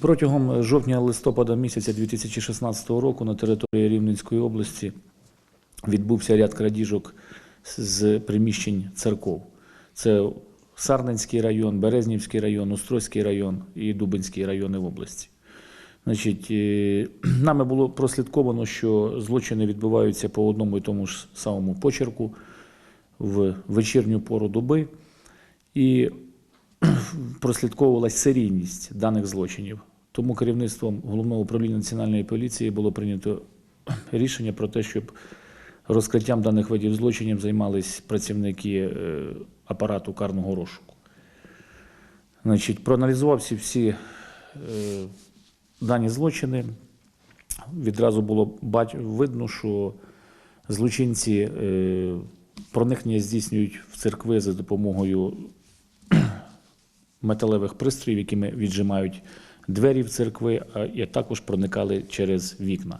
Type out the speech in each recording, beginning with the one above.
Протягом жовтня-листопада місяця 2016 року на території Рівненської області відбувся ряд крадіжок з приміщень церков. Це Сарненський район, Березнівський район, Острозький район і Дубинський райони в області. Значить, е, нами було прослідковано, що злочини відбуваються по одному і тому ж самому почерку в вечірню пору доби. І прослідковувалась серійність даних злочинів. Тому керівництвом головного управління національної поліції було прийнято рішення про те, щоб розкриттям даних видів злочинів займались працівники е, апарату карного розшуку. Значить, проаналізувавши всі е, дані злочини, відразу було видно, що злочинці е, проникнення здійснюють в церкви за допомогою металевих пристроїв, якими віджимають двері в церкви, а також проникали через вікна.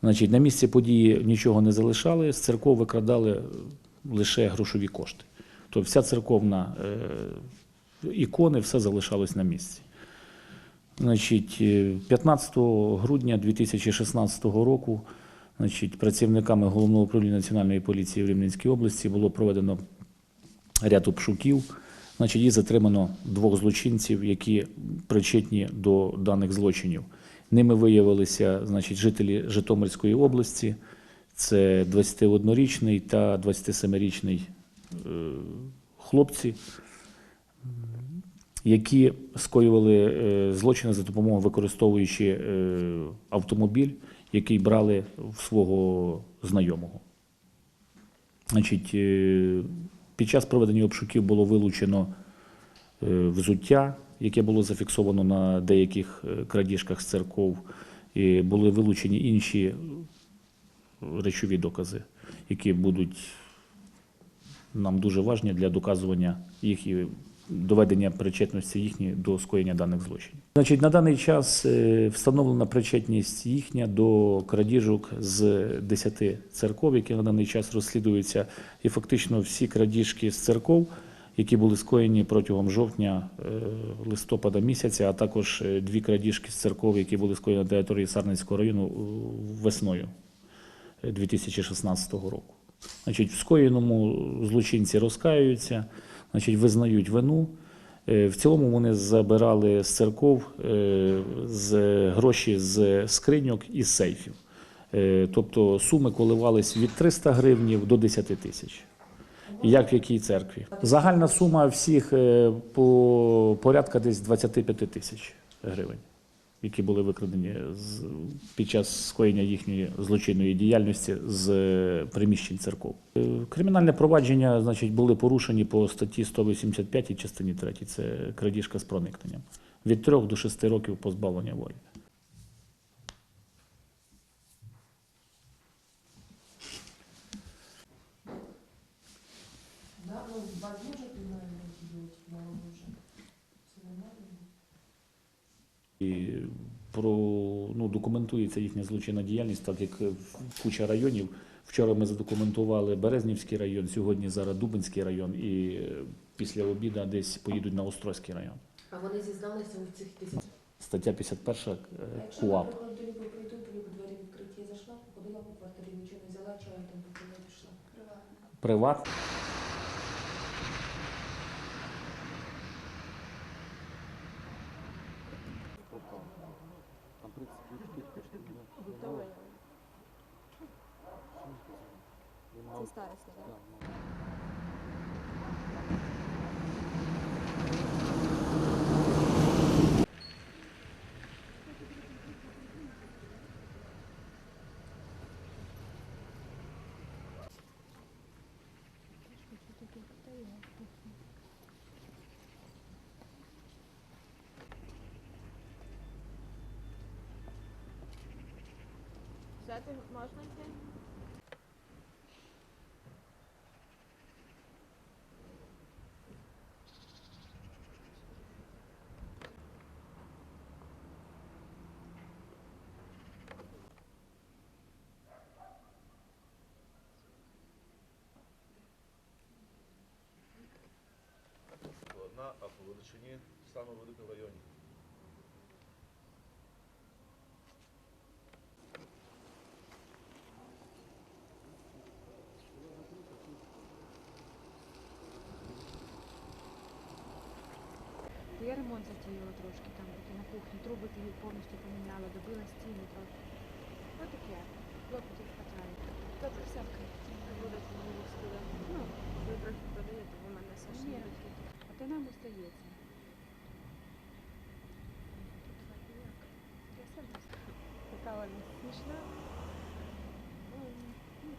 Значить, на місці події нічого не залишали, з церков викрадали лише грошові кошти. Тобто вся церковна е, ікони, все залишалось на місці. Значить, е, 15 грудня 2016 року значить, працівниками Головного управління Національної поліції в Рівненській області було проведено ряд обшуків. Значить, і затримано двох злочинців, які причетні до даних злочинів. Ними виявилися значить, жителі Житомирської області. Це 21-річний та 27-річний е, хлопці, які скоювали е, злочини за допомогою використовуючи е, автомобіль, який брали в свого знайомого. Значить, під час проведення обшуків було вилучено е, взуття, яке було зафіксовано на деяких е, крадіжках з церков, і були вилучені інші речові докази, які будуть нам дуже важні для доказування їх і доведення причетності їхньої до скоєння даних злочинів. Значить, на даний час е, встановлена причетність їхня до крадіжок з 10 церков, які на даний час розслідуються, і фактично всі крадіжки з церков, які були скоєні протягом жовтня, е, листопада місяця, а також е, дві крадіжки з церков, які були скоєні на території Сарненського району весною. 2016 року. Значить, в скоєному злочинці розкаюються, значить, визнають вину. Е, В цілому вони забирали з церков е, з гроші з скриньок і сейфів. Е, Тобто суми коливались від 300 гривнів до 10 тисяч. Як в якій церкві? Загальна сума всіх по порядка десь 25 тисяч гривень які були викрадені з, під час скоєння їхньої злочинної діяльності з е, приміщень церков. Е, Кримінальне провадження, значить, були порушені по статті 185 частині 3. Це крадіжка з проникненням. Від 3 до 6 років позбавлення волі. Да, ну, вас може кримінальне діють на оружие? Це не може? І про ну, документується їхня злочинна діяльність, так як е, куча районів. Вчора ми задокументували Березнівський район, сьогодні зараз Дубинський район, і е, після обіду десь поїдуть на Острозький район. А вони зізналися у цих тисяч. Стаття 51 е, А якщо, КУАП. наприклад, до прийду, ніби двері відкриті, я зайшла, походила по квартирі, нічого не взяла, чаю там попила пішла. Приват. Це староста, так? Взяти можна йти? Величині саме велика в районі. Я ремонт затіяла трошки, там такі на кухні, труби повністю поміняла, добила стіни трохи. Ось таке. Хлопців хватає. Добре, все вкрито. Смішна. Ой, ну,